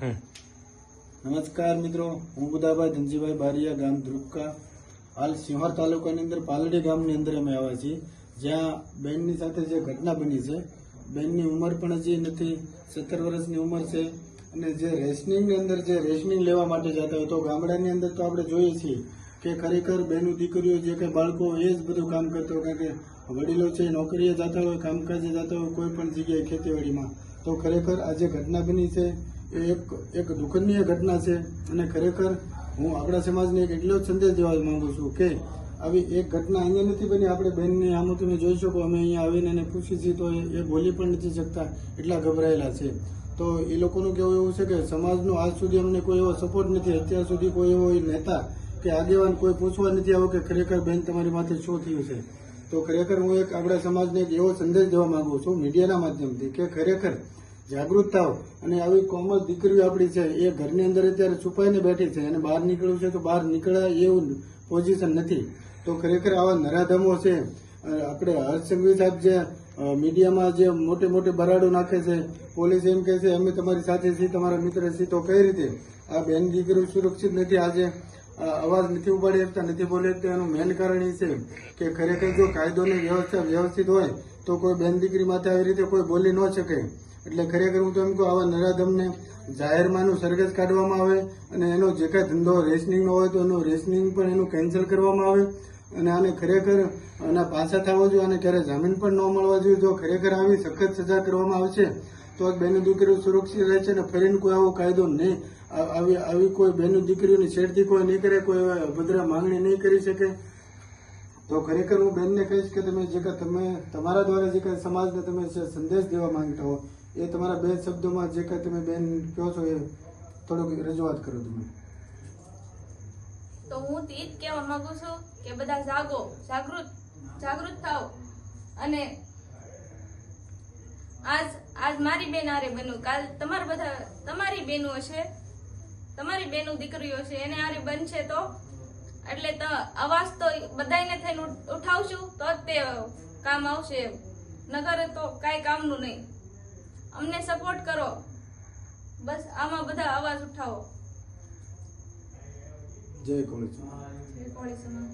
નમસ્કાર મિત્રો, હું બુદાભાઈ ધનજીભાઈ બારિયા ગામ ધ્રુપકા. હાલ સિંહોર તાલુકાની અંદર પાલડી ગામની અંદર અમે આવ્યા છીએ. જ્યાં બેનની સાથે જે ઘટના બની છે, બેનની ઉંમર પણ હજી નથી, સત્તર વર્ષની ઉંમર છે. અને જે રેશનિંગની અંદર જે રેશનિંગ લેવા માટે જતા હોય તો ગામડાની અંદર તો આપણે જોઈએ છીએ કે ખરેખર બેનું દીકરીઓ જે કે બાળકો એ જ બધું કામ કરતો હોય. કારણ કે વડીલો છે નોકરીએ જતા હોય, કામકાજે જતા હોય, કોઈ પણ જગ્યાએ ખેતીવાડીમાં. તો ખરેખર આ જે ઘટના બની છે એક એક દુઃખનીય ઘટના છે અને ખરેખર હું આપણા સમાજને એક એટલો જ સંદેશ દેવા માંગુ છું કે આવી એક ઘટના અહીંયા નથી બની, આપણે બહેનની આમ તમે જોઈ શકો, અમે અહીંયા આવીને એને પૂછી છીએ, તો એ બોલી પણ નથી શકતા, એટલા ગભરાયેલા છે. તો એ લોકોનું કેવું એવું છે કે સમાજનો આજ સુધી અમને કોઈ એવો સપોર્ટ નથી, અત્યાર સુધી કોઈ એવો નેતા કે આગેવાન કોઈ પૂછવા નથી આવ્યો કે ખરેખર બેન તમારી માથે શું થયું છે. તો ખરેખર હું એક આપણા સમાજને એક એવો સંદેશ દેવા માંગુ છું, મીડિયાના માધ્યમથી, કે ખરેખર જાગૃત થાવ અને આવી કોમલ દીકરીઓ આપણી છે, એ ઘરની અંદર અત્યારે છુપાઈને બેઠી છે. અને બહાર નીકળવું છે તો બહાર નીકળાય એવું પોઝિશન નથી. તો ખરેખર આવા નરાધમો છે આપણે હર્ષ સંઘવી સાહેબ જે મીડિયામાં જે મોટે મોટે બરાડો નાખે છે, પોલીસ એમ કહે છે, અમે તમારી સાથે છીએ, તમારા મિત્ર છીએ. તો કઈ રીતે? આ બેન દીકરીઓ સુરક્ષિત નથી આજે. અવાજ નથી ઉપાડી શકતા, નથી બોલી શકતા. એનું મેન કારણ એ છે કે ખરેખર જો કાયદોની વ્યવસ્થા વ્યવસ્થિત હોય, તો કોઈ બેન દીકરી માથે આવી રીતે કોઈ બોલી ન શકે. એટલે ખરેખર હું તો એમ કહું, આવા નરાધમને જાહેરમાંનું સરઘસ કાઢવામાં આવે અને એનો જે કાંઈ ધંધો રેસનિંગનો હોય તો એનું રેસનિંગ પણ એનું કેન્સલ કરવામાં આવે. અને આને ખરેખર આના પાછા થવા જોઈએ અને ક્યારે જામીન પણ ન મળવા જોઈએ. જો ખરેખર આવી સખત સજા કરવામાં આવશે તો બેની દીકરીઓ સુરક્ષિત રહે છે અને ફરીને કોઈ આવો કાયદો નહીં. આવી આવી કોઈ બેની દીકરીઓની છેડતી કોઈ નહીં કરે, કોઈ અભદ્ર માંગણી નહીં કરી શકે. તો ખરેખર હું બેનને કહીશ કે તમે જે કાંઈ, તમે તમારા દ્વારા જે કાંઈ સમાજને તમે સંદેશ દેવા માંગતા હો એ તમારા બે શબ્દોમાં જે કાંઈ તમે બેન કહો છો એ થોડુંક રજૂઆત કરો તમે. તો હું તો જ કહેવા માંગુ છું કે બધા જાગો, જાગૃત જાગૃત થાઓ. અને આજ આજ મારી બેન આરે બન્યું. કાલ તમાર બધા, તમારી બેનો હશે, તમારી બેનો દીકરીઓ છે એને આરે બનશે તો? એટલે તો અવાજ તો બધાયને થઈને ઉઠાવશું, તો જ તે કામ આવશે નગર તો કાંઈ કામનું નહીં. અમને સપોર્ટ કરો. બસ આમાં બધા અવાજ ઉઠાવો. જય કોળી જય કોળી સમાજ.